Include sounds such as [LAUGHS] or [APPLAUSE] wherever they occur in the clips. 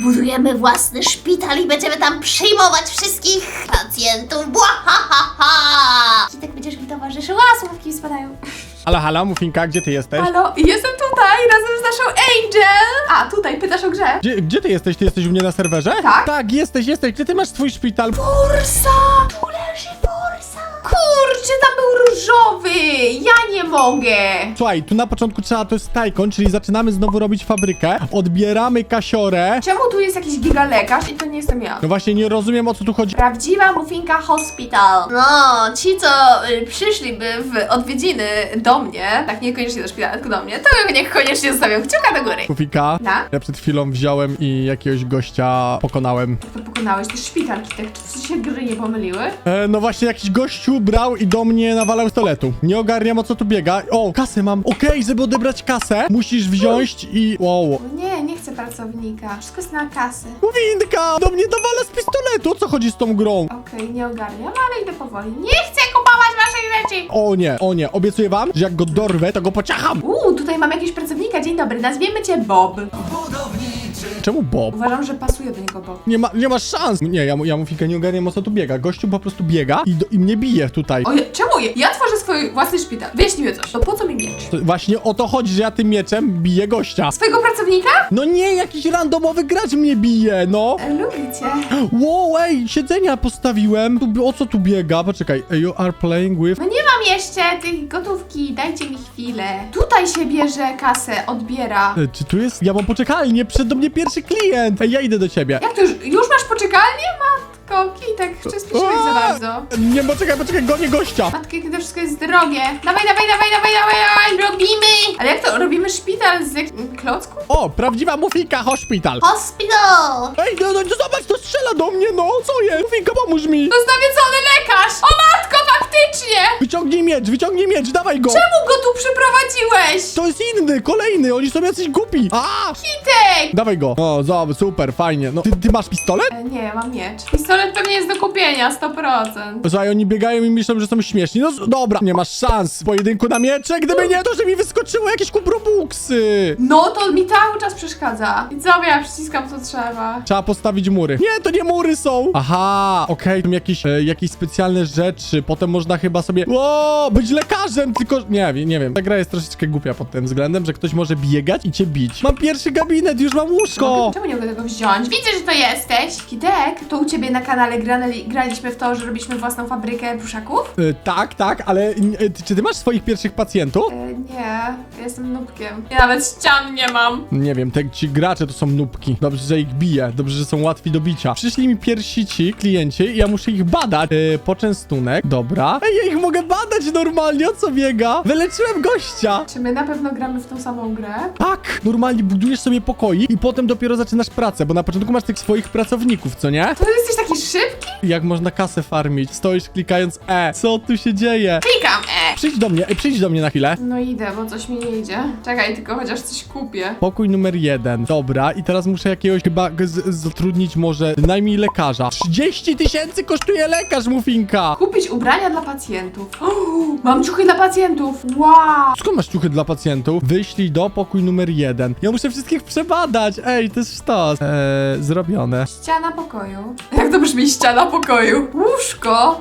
Zbudujemy własny szpital i będziemy tam przyjmować wszystkich pacjentów. Błahahaha! I tak będziesz mi towarzyszył, a słówki spadają. Halo, halo, Mufinka, gdzie ty jesteś? Halo, jestem tutaj razem z naszą Angel! A, tutaj pytasz o grze. Gdzie, gdzie ty jesteś? Ty jesteś u mnie na serwerze? Tak. Tak, jesteś, jesteś. Gdzie ty masz swój szpital? Bursa! Tu leży bursa. Kurczę, tam był różowy! Ja nie mogę! Słuchaj, tu na początku trzeba, to jest tajkon, czyli zaczynamy znowu robić fabrykę, odbieramy kasiorę. Czemu tu jest jakiś gigalekarz i to nie jestem ja? No właśnie, nie rozumiem o co tu chodzi. Prawdziwa Mufinka Hospital. No, ci co y, przyszliby w odwiedziny do mnie, tak niekoniecznie do szpitala, tylko do mnie, to niech koniecznie zostawią kciuka do góry. Mufika, Da? ja przed chwilą wziąłem i jakiegoś gościa pokonałem. Jak to pokonałeś? To szpital, Kitek, czy ci się gry nie pomyliły? E, no właśnie, jakiś gościu brał i do mnie nawalał z toaletu. Nie ogarniam o co tu biega. O, kasę mam. Okej, żeby odebrać kasę, musisz wziąć i... Wow. No nie, nie chcę pracownika. Wszystko jest na kasy. Mufinka, do mnie nawala z pistoletu. O co chodzi z tą grą? Okej, nie ogarniam, ale idę powoli. Nie chcę kupować waszych rzeczy! O nie, o nie, obiecuję wam, że jak go dorwę, to go pociacham. Uuu, tutaj mam jakiegoś pracownika. Dzień dobry, nazwiemy cię Bob. Czemu Bob? Uważam, że pasuje do niego Bob. Nie ma, nie masz szans. Nie, ja, mu- ja nie ogarniam o co tu biega. Gościu po prostu biega i, do, i mnie bije tutaj. O, ja- czemu je? Ja tworzę swój własny szpital. Wyjaśnij mi coś. To po co mi miecz? To właśnie o to chodzi, że ja tym mieczem biję gościa. Swojego pracownika? No nie, jakiś randomowy gracz mnie bije, no. E, Lubię cię. Wow, ej, siedzenia postawiłem. Tu, o co tu biega? Poczekaj, you are playing with... No nie mam jeszcze tych gotówki, dajcie mi chwilę. Tutaj się bierze kasę, odbiera. E, Czy tu jest? Ja mam poczekalnię, przyszedł do mnie pierwszy klient. Ej, ja idę do ciebie. Jak to już, już masz poczekalnię? Matko, Kitek, przyspieszyłeś za bardzo. Nie, poczekaj, poczekaj, gonię gościa. Matko, jakie to wszystko jest drogie. Dawaj, dawaj, dawaj, dawaj, dawaj, dawaj, robimy! Ale jak to, robimy szpital z jak... klocku? O, prawdziwa Mufinka Hospital. Hospital! Ej, no, no, zobacz, to strzela do mnie, no. Co jest? Mufinka, pomóż mi. To jest nawiedzony lekarz! O matko, faktycznie! Wyciągnij miecz, wyciągnij miecz, dawaj go. Czemu go tu przyprowadziłeś? To jest inny, kolejny, oni są jacyś głupi. A! Kitek! Dawaj go. O, zobacz, super, fajnie. No, ty, ty masz pistolet? E, nie, ja mam miecz. Pistolet pewnie jest do kupienia, 100%. Słuchaj, oni biegają i myślą, że są śmieszni. No z- dobra, nie masz szans w pojedynku na miecze, gdyby nie to, że mi wyskoczyły jakieś kubrobuksy. No to mi cały czas przeszkadza. I co, ja przyciskam co trzeba. Trzeba postawić mury. Nie, to nie mury są. Aha, okej, tam jakieś, e, jakieś specjalne rzeczy. Potem można chyba sobie, o, być lekarzem, tylko, nie wiem, nie wiem. Ta gra jest troszeczkę głupia pod tym względem, że ktoś może biegać i cię bić. Mam pierwszy gabinet, już mam łóżko. Czemu nie mogę tego wziąć? Widzę, że to jesteś. Kitek, to u ciebie na kanale grali, graliśmy w to, że robiliśmy własną fabrykę bruszaków? E, tak, tak, ale ty- czy ty masz swoich pierwszych pacjentów? E, nie, ja jestem nubkiem. Ja nawet ścian nie mam. Nie wiem, te ci gracze to są nubki. Dobrze, że ich biję, dobrze, że są łatwi do bicia. Przyszli mi pierwsi ci klienci i ja muszę ich badać. Yy, poczęstunek, dobra. Ej, ja ich mogę badać normalnie, o co biega? Wyleczyłem gościa. Czy my na pewno gramy w tą samą grę? Tak, normalnie budujesz sobie pokoi i potem dopiero zaczynasz pracę, bo na początku masz tych swoich pracowników, co nie? To jesteś taki szybki? Jak można kasę farmić? Stoisz klikając E. Co tu się dzieje? Klikam, e! Przyjdź do mnie, ej, przyjdź do mnie na chwilę. No idę, bo coś mi nie idzie. Czekaj, tylko chociaż coś kupię. Pokój numer jeden. Dobra, i teraz muszę jakiegoś chyba z- zatrudnić może najmniej lekarza. 30 tysięcy kosztuje lekarz, Mufinka! Kupić ubrania dla pacjentów. O, [GASPS] mam ciuchy dla pacjentów. Wow! Skąd masz ciuchy dla pacjentów? Wyślij do pokój numer jeden. Ja muszę wszystkich przebadać. Ej, to jest sztos. Eee, zrobione. Ściana pokoju. [LAUGHS] Jak to brzmi ściana pokoju? Łóżko.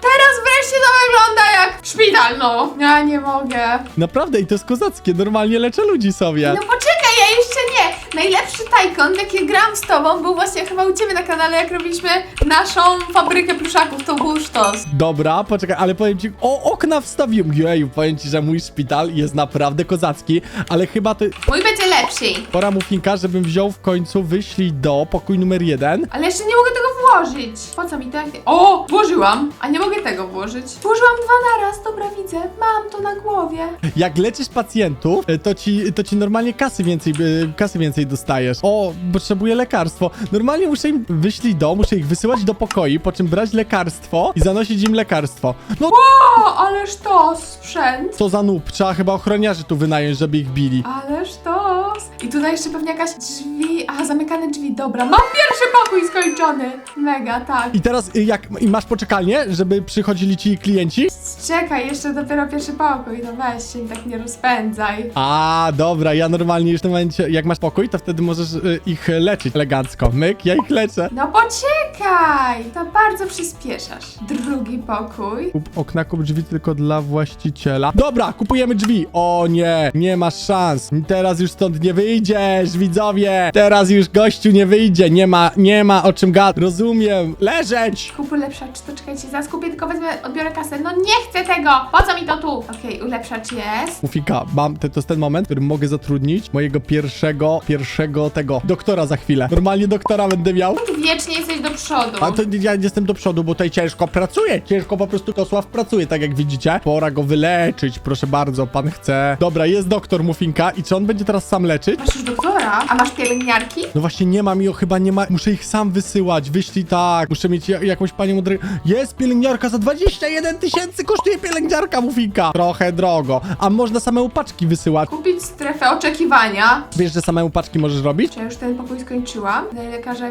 [GASPS] Wreszcie to wygląda jak szpital, no. Ja nie mogę. Naprawdę, i to jest kozackie. Normalnie leczę ludzi sobie. No poczekaj, ja jeszcze nie. Najlepszy tajkon, jaki gram z tobą, był właśnie chyba u ciebie na kanale, jak robiliśmy naszą fabrykę pluszaków. To był sztos. Dobra, poczekaj, ale powiem ci, o, okna wstawiłem. Jeju, powiem ci, że mój szpital jest naprawdę kozacki, ale chyba to... Mój będzie lepszy. Pora Mufinka, żebym wziął w końcu, wyślij do pokój numer jeden. Ale jeszcze nie mogę tego włożyć. Po co mi to? O, włożyłam. A nie mogę tego włożyć. Włożyłam dwa naraz, dobra widzę. Mam to na głowie. Jak leczysz pacjentów, e, to ci, to ci normalnie kasy więcej, e, kasy więcej dostajesz. O, potrzebuję lekarstwo. Normalnie muszę im wyślić do, muszę ich wysyłać do pokoi, po czym brać lekarstwo i zanosić im lekarstwo. No O, ależ to sprzęt. co za trzeba chyba ochroniarzy tu wynająć, żeby ich bili. Ależ to. I tutaj jeszcze pewnie jakaś drzwi. A, zamykane drzwi. Dobra, mam pierwszy pokój skończony. Mega, tak. I teraz y, jak i masz poczekalnię, żeby przychodzili ci klienci? Czekaj, jeszcze dopiero pierwszy pokój, no weź się tak nie rozpędzaj. A, dobra, ja normalnie już w tym momencie, jak masz pokój, to wtedy możesz y, ich leczyć elegancko. Myk, ja ich leczę. No poczekaj, to bardzo przyspieszasz. Drugi pokój. Kup okna, kup drzwi tylko dla właściciela. Dobra, kupujemy drzwi. O nie, nie masz szans. Teraz już stąd nie wyjdziesz, widzowie. Teraz już gościu nie wyjdzie. Nie ma, nie ma o czym gadać. Rozumiem. Leżeć! Kup ulepszacz, to czekajcie, zaraz kupię, tylko wezmę, odbiorę kasę. No nie chcę tego! Po co mi to tu? Okej, ulepszacz jest. Mufika, mam, to, to jest ten moment, w którym mogę zatrudnić mojego pierwszego, pierwszego tego doktora za chwilę. Normalnie doktora będę miał. Wiecznie jesteś do przodu. A to ja jestem do przodu, bo tutaj ciężko pracuję. Ciężko po prostu Kosław pracuje, tak jak widzicie. Pora go wyleczyć, proszę bardzo, pan chce. Dobra, jest doktor Mufinka i czy on będzie teraz sam leczyć? Masz już doktora? A masz pielęgniarki? No właśnie nie mam i chyba nie ma, muszę ich sam wysyłać, wyślij tak, muszę mieć ja- jakąś panią od... Jest pielęgniarka za 21 tysięcy kosztuje pielęgniarka Mufinka. Trochę drogo, a można same paczki wysyłać. Kupić strefę oczekiwania. Wiesz, że same paczki możesz robić? Czy ja już ten pokój skończyłam? Daj lekarza.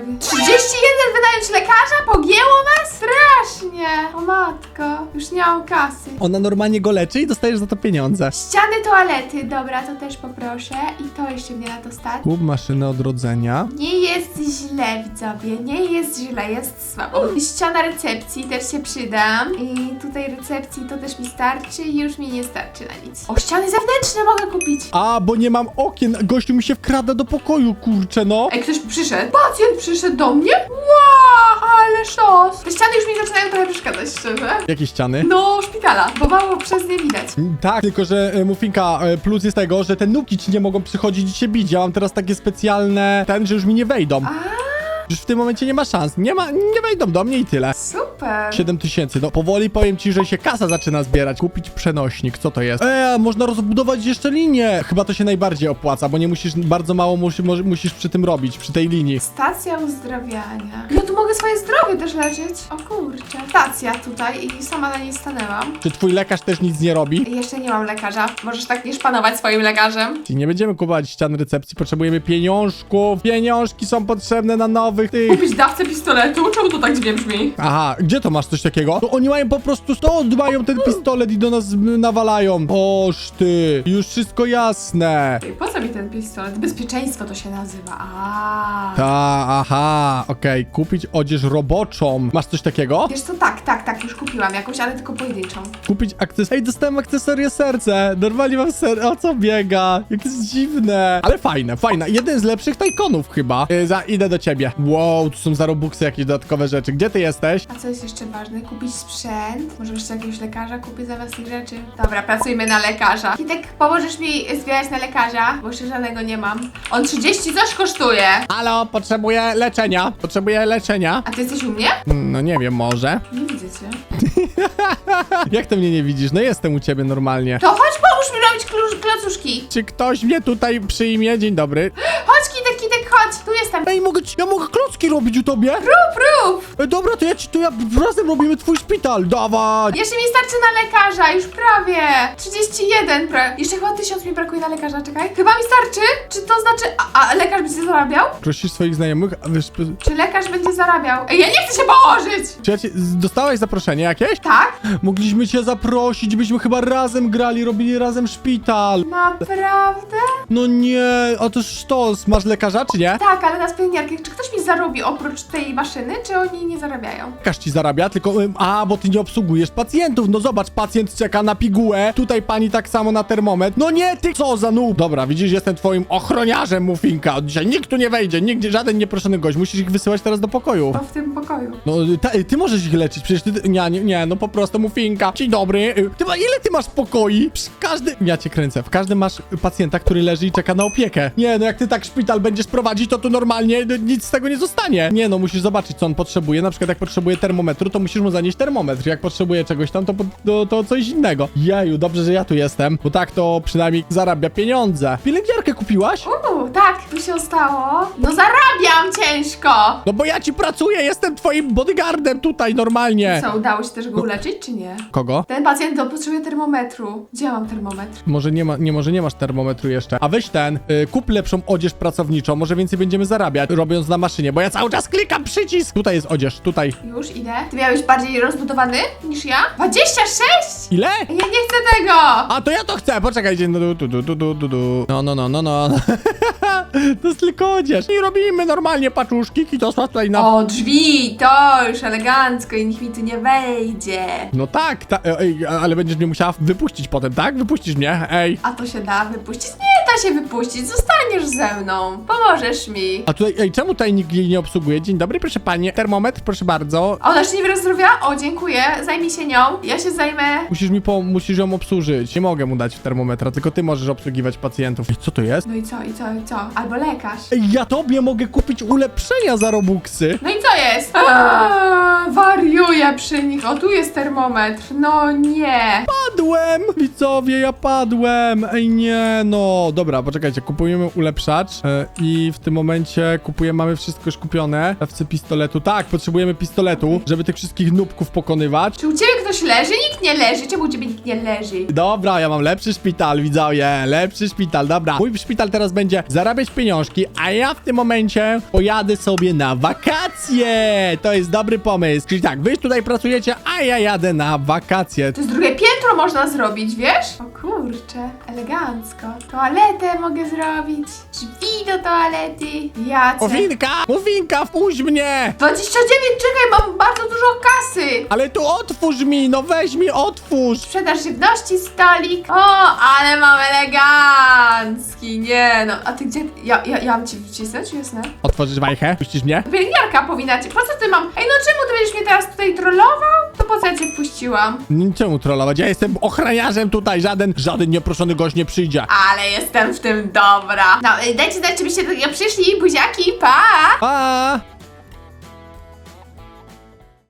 31 wynająć lekarza? Pogięło was? Strasznie! O matko, już nie mam kasy. Ona normalnie go leczy i dostajesz za to pieniądze. Ściany toalety, dobra, to też poproszę. I to jeszcze mnie na to stać. Kup maszynę odrodzenia. Nie jest źle, widzowie, nie jest źle, jest słabo. Ściana recepcji też się przydam. I tutaj recepcji to też mi starczy i już mi nie starczy na nic. O, ściany zewnętrzne mogę kupić. A, bo nie mam okien. Gościu mi się wkrada do pokoju, kurczę, no. Ej, ktoś przyszedł? Pacjent przyszedł do mnie? Wow, ale sztos. Te ściany już mi zaczynają trochę przeszkadzać, szczerze. Jakie ściany? No, szpitala, bo mało przez nie widać. Mm, Tak, tylko że e, Mufinka, e, plus jest tego, że te nuki ci nie mogą przychodzić i cię bić. Ja mam teraz takie specjalne, ten, że już mi nie wejdą. A, Już w tym momencie nie ma szans. Nie ma, nie wejdą do mnie i tyle. super. 7 tysięcy. No powoli powiem ci, że się kasa zaczyna zbierać. Kupić przenośnik, co to jest? Eee, można rozbudować jeszcze linię. Chyba to się najbardziej opłaca, bo nie musisz, bardzo mało musi, może- musisz przy tym robić, przy tej linii. Stacja uzdrawiania. Ja tu mogę swoje zdrowie też leczyć. O kurczę. Stacja tutaj i sama na niej stanęłam. Czy twój lekarz też nic nie robi? Jeszcze nie mam lekarza. Możesz tak nie szpanować swoim lekarzem. Nie będziemy kupować ścian recepcji, potrzebujemy pieniążków. Pieniążki są potrzebne na nowych tych. Kupić dawcę pistoletu? Czemu to tak dziwnie brzmi? Aha, gdzie to masz coś takiego? No oni mają po prostu stąd, mają ten pistolet i do nas m, nawalają. Oż ty, już wszystko jasne. Ej, Po co mi ten pistolet? Bezpieczeństwo to się nazywa. A. Ta, aha, okej, kupić odzież roboczą. Masz coś takiego? Wiesz co, tak, tak, tak, już kupiłam jakąś, ale tylko pojedynczą. Kupić akces... Ej, dostałem akcesorie serce. Normalnie mam ser... O co biega? Jak jest dziwne. Ale fajne, fajne. Jeden z lepszych tajkonów chyba. Yy, za, idę do ciebie. Wow, tu są za robuxy jakieś dodatkowe rzeczy. Gdzie ty jesteś? A co jest jeszcze ważne? Kupić sprzęt? Może jeszcze jakiegoś lekarza kupić zamiast tych rzeczy? Dobra, pracujmy na lekarza. Kitek, pomożesz mi zbierać na lekarza? Bo jeszcze żadnego nie mam. On 30 coś kosztuje. Halo, potrzebuję leczenia. Potrzebuję leczenia. A ty jesteś u mnie? Mm, No nie wiem, może. Nie widzę cię. [LAUGHS] Jak ty mnie nie widzisz? No jestem u ciebie normalnie. To chodź, pomóż mi robić klucz, klocuszki. Czy ktoś mnie tutaj przyjmie? Dzień dobry. Chodź, Kitek, chodź. Tu jestem. Ej, mogę ci, ja mogę klocki robić u tobie? Rób, rób. Ej, dobra, to ja ci, to ja razem robimy twój szpital. Dawaj. Jeszcze mi starczy na lekarza, już prawie. 31 pra... Jeszcze chyba 1000 mi brakuje na lekarza, czekaj. Chyba mi starczy? Czy to znaczy... A, a lekarz będzie zarabiał? Prosisz swoich znajomych, a wiesz, Czy lekarz będzie zarabiał? Ej, ja nie chcę się położyć! czy ja ci, dostałaś zaproszenie jakieś? Tak? Mogliśmy cię zaprosić, byśmy chyba razem grali, robili razem szpital. Naprawdę? No nie, a to sztos. Masz lekarza, czy nie? Tak, ale na spielniarki. Czy ktoś mi zarobi oprócz tej maszyny, czy oni nie zarabiają? Lekarz ci zarabia, tylko, ym, a, bo ty nie obsługujesz pacjentów. No zobacz, pacjent czeka na pigułę, tutaj pani tak samo na termometr. No nie, ty, co za noob. Dobra, widzisz, jestem twoim ochroniarzem, Mufinka. Od dzisiaj nikt tu nie wejdzie, nigdzie, żaden nieproszony gość. Musisz ich wysyłać teraz do pokoju. To w tym pokoju. No, ta, ty możesz ich leczyć, przecież ty, nie, nie, nie, no po prostu Mufinka. Dzień dobry. Y, Ty ma, ile ty masz pokoi? Psz, Każdy, ja cię kręcę, w każdym masz pacjenta, który leży i czeka na opiekę. Nie, no jak ty tak szpital będziesz prowadzić, to tu normalnie no, nic z tego nie zostanie. Nie, no musisz zobaczyć, co on potrzebuje. Na przykład jak potrzebuje termometru, to musisz mu zanieść termometr. Jak potrzebuje czegoś tam, to, to, to coś innego. Jeju, dobrze, że ja tu jestem, bo tak to przynajmniej zarabia pieniądze. Pielęgniarkę kupiłaś? Uuu, tak, tu się stało. No zarabiam ciężko! No bo ja ci pracuję, jestem twoim bodyguardem tutaj normalnie. Co, udało się też go uleczyć, czy nie? Kogo? Ten pacjent to potrzebuje termometru. Gdzie ja mam termometr? Może nie, ma, nie, może nie masz termometru jeszcze. A weź ten, y, kup lepszą odzież pracowniczą, może więcej będziemy zarabiać, robiąc na maszynie, bo ja cały czas klikam przycisk. Tutaj jest odzież, tutaj. Już idę. Ty miałeś bardziej rozbudowany niż ja? 26? Ile? Ja nie chcę tego! A to ja to chcę, poczekajcie. No, du, du, du, du, du, du. no, no, no, no, no. [LAUGHS] to jest tylko odzież. I robimy normalnie paczuszki, i to tutaj na... O, drzwi, to już elegancko i nikt mi tu nie wejdzie. No tak, ta, ej, ale będziesz mnie musiała wypuścić potem, tak? Wypuścisz mnie, ej. A to się da wypuścić? Nie da się wypuścić, zostaniesz ze mną. Pomożesz mi. A tutaj, ej, czemu tutaj nikt jej nie obsługuje? Dzień dobry, proszę pani. Termometr, proszę bardzo. A Ona jeszcze nie wyrozdrowia? O, dziękuję. Zajmij się nią. Ja się zajmę. Musisz mi po, musisz ją obsłużyć. Nie mogę mu dać termometra, tylko ty możesz obsługiwać pacjentów. Ej, co to jest? No i co, i co, i co? Albo lekarz. Ej, ja tobie mogę kupić ulepszenia za robuxy. No i co jest? Eee, wariuję przy nich. O, tu jest termometr. No nie. Padłem! Widzowie, ja padłem! Ej, nie, no. Dobra, poczekajcie, kupujemy ulepszacz e, i w tym momencie kupujemy, mamy wszystko już kupione. Dawcy pistoletu. Tak, potrzebujemy pistoletu, żeby tych wszystkich nubków pokonywać. Czy u ciebie ktoś leży? Nikt nie leży. Czemu u ciebie nikt nie leży? Dobra, ja mam lepszy szpital, widzowie, lepszy szpital, dobra. Mój szpital teraz będzie zarabiać pieniążki, a ja w tym momencie pojadę sobie na wakacje. To jest dobry pomysł. Czyli tak, wy tutaj pracujecie, a ja jadę na wakacje. To jest drugie piętro można zrobić, wiesz? O kurczę, elegancko. Toaletę mogę zrobić. Drzwi do toalety. Jace. Mowinka, Mowinka, wpuść mnie! 29, czekaj, mam bardzo dużo kasy. Ale tu otwórz mi, no weź mi, otwórz! Sprzedaż żywności, stolik. O, ale mam elegancki. Nie no, a ty gdzie? Ja, ja, ja mam ci wcisnąć, jasne? Otworzysz wajchę, puścisz mnie? Pielęgniarka powinna cię. Po co ty mam? Ej, no czemu ty będziesz mnie teraz tutaj trollował? To po co ja cię wpuściłam? Nie, Czemu trollować? Ja jestem ochroniarzem tutaj, żaden, żaden nieproszony gość nie przyjdzie. Ale jestem w tym dobra. No, y, dajcie znać, czy byście do przyszli. Buziaki, pa! A!